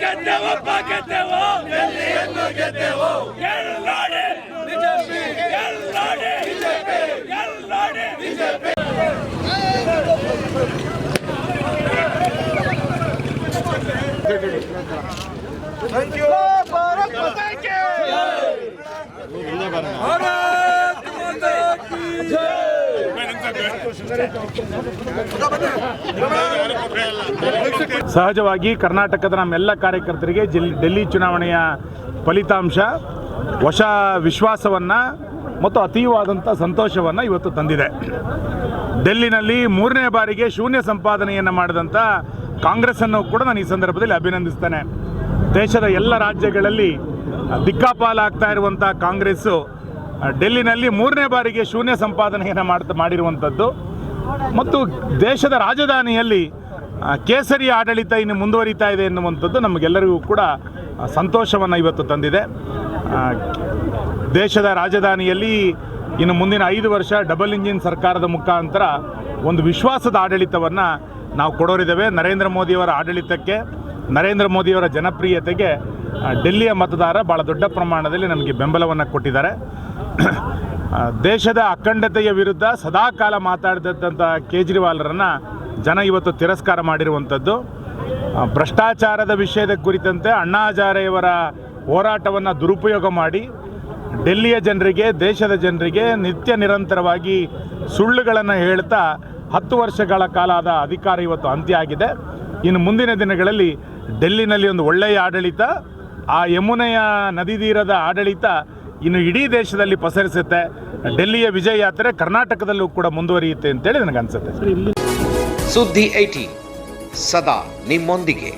ಗೆದ್ದೆವು ಗೆದ್ದೆವು ಗೆಲ್ಲಿಯನ್ನು ಗೆದ್ದೆವು? ಎಲ್ಲೋಡಿ. ಬಿಜೆಪಿ. ಎಲ್ಲೋಡಿ. ಬಿಜೆಪಿ. ಎಲ್ಲೋಡಿ. ಬಿಜೆಪಿ. ಥ್ಯಾಂಕ್ ಯು ಭಾರತ್ ಗೆದ್ದೆವಪ್ಪ ಗೆದ್ದೆವು ಗೆಲ್ಲಿಯನ್ನು ಗೆದ್ದೆವು ಎಲ್ಲೋಡಿ ಬಿಜೆಪಿ ಎಲ್ಲೋಡಿ ಬಿಜೆಪಿ ಎಲ್ಲೋಡಿ ಬಿಜೆಪಿ ಸಹಜವಾಗಿ ಕರ್ನಾಟಕದ ನಮ್ಮೆಲ್ಲ ಕಾರ್ಯಕರ್ತರಿಗೆ ಜಿಲ್ ಡೆಲ್ಲಿ ಚುನಾವಣೆಯ ಫಲಿತಾಂಶ ಹೊಸ ವಿಶ್ವಾಸವನ್ನು ಮತ್ತು ಅತೀವಾದಂಥ ಸಂತೋಷವನ್ನು ಇವತ್ತು ತಂದಿದೆ. ಡೆಲ್ಲಿನಲ್ಲಿ ಮೂರನೇ ಬಾರಿಗೆ ಶೂನ್ಯ ಸಂಪಾದನೆಯನ್ನು ಮಾಡಿದಂಥ ಕಾಂಗ್ರೆಸ್ಸನ್ನು ಕೂಡ ನಾನು ಈ ಸಂದರ್ಭದಲ್ಲಿ ಅಭಿನಂದಿಸ್ತೇನೆ. ದೇಶದ ಎಲ್ಲ ರಾಜ್ಯಗಳಲ್ಲಿ ದಿಕ್ಕಾಪಾಲಾಗ್ತಾ ಇರುವಂಥ ಕಾಂಗ್ರೆಸ್ಸು ಡೆಲ್ಲಿನಲ್ಲಿ ಮೂರನೇ ಬಾರಿಗೆ ಶೂನ್ಯ ಸಂಪಾದನೆಯನ್ನು ಮಾಡ್ತಾ, ಮಾಡಿರುವಂಥದ್ದು. ಮತ್ತು ದೇಶದ ರಾಜಧಾನಿಯಲ್ಲಿ ಕೇಸರಿ ಆಡಳಿತ ಇನ್ನು ಮುಂದುವರಿತಾ ಇದೆ ಎನ್ನುವಂಥದ್ದು ನಮಗೆಲ್ಲರಿಗೂ ಕೂಡ ಸಂತೋಷವನ್ನು ಇವತ್ತು ತಂದಿದೆ. ದೇಶದ ರಾಜಧಾನಿಯಲ್ಲಿ ಇನ್ನು ಮುಂದಿನ ಐದು ವರ್ಷ ಡಬಲ್ ಇಂಜಿನ್ ಸರ್ಕಾರದ ಮುಖಾಂತರ ಒಂದು ವಿಶ್ವಾಸದ ಆಡಳಿತವನ್ನು ನಾವು ಕೊಡೋರಿದ್ದೇವೆ. ನರೇಂದ್ರ ಮೋದಿಯವರ ಆಡಳಿತಕ್ಕೆ, ನರೇಂದ್ರ ಮೋದಿಯವರ ಜನಪ್ರಿಯತೆಗೆ ಡೆಲ್ಲಿಯ ಮತದಾರ ಭಾಳ ದೊಡ್ಡ ಪ್ರಮಾಣದಲ್ಲಿ ನಮಗೆ ಬೆಂಬಲವನ್ನು ಕೊಟ್ಟಿದ್ದಾರೆ. ದೇಶದ ಅಖಂಡತೆಯ ವಿರುದ್ಧ ಸದಾಕಾಲ ಮಾತಾಡಿದಂಥ ಕೇಜ್ರಿವಾಲ್ರನ್ನು ಜನ ಇವತ್ತು ತಿರಸ್ಕಾರ ಮಾಡಿರುವಂಥದ್ದು ಭ್ರಷ್ಟಾಚಾರದ ವಿಷಯದ ಕುರಿತಂತೆ ಅಣ್ಣಾ ಹಜಾರೆಯವರ ಹೋರಾಟವನ್ನು ದುರುಪಯೋಗ ಮಾಡಿ, ಡೆಲ್ಲಿಯ ಜನರಿಗೆ, ದೇಶದ ಜನರಿಗೆ ನಿತ್ಯ ನಿರಂತರವಾಗಿ ಸುಳ್ಳುಗಳನ್ನು ಹೇಳ್ತಾ ಹತ್ತು ವರ್ಷಗಳ ಕಾಲದ ಅಧಿಕಾರ ಇವತ್ತು ಅಂತ್ಯ ಆಗಿದೆ. ಇನ್ನು ಮುಂದಿನ ದಿನಗಳಲ್ಲಿ ಡೆಲ್ಲಿನಲ್ಲಿ ಒಂದು ಒಳ್ಳೆಯ ಆಡಳಿತ ಆ ಯಮುನೆಯ ನದಿ ತೀರದ ಆಡಳಿತ ಇನ್ನು ಇಡೀ ದೇಶದಲ್ಲಿ ಪಸರಿಸುತ್ತೆ. ಡೆಲ್ಲಿಯ ವಿಜಯ ಯಾತ್ರೆ ಕರ್ನಾಟಕದಲ್ಲೂ ಕೂಡ ಮುಂದುವರಿಯುತ್ತೆ ಅಂತೇಳಿ ನನಗನ್ಸುತ್ತೆ ಸುದ್ದಿ ಐಟಿ ಸದಾ ನಿಮ್ಮೊಂದಿಗೆ.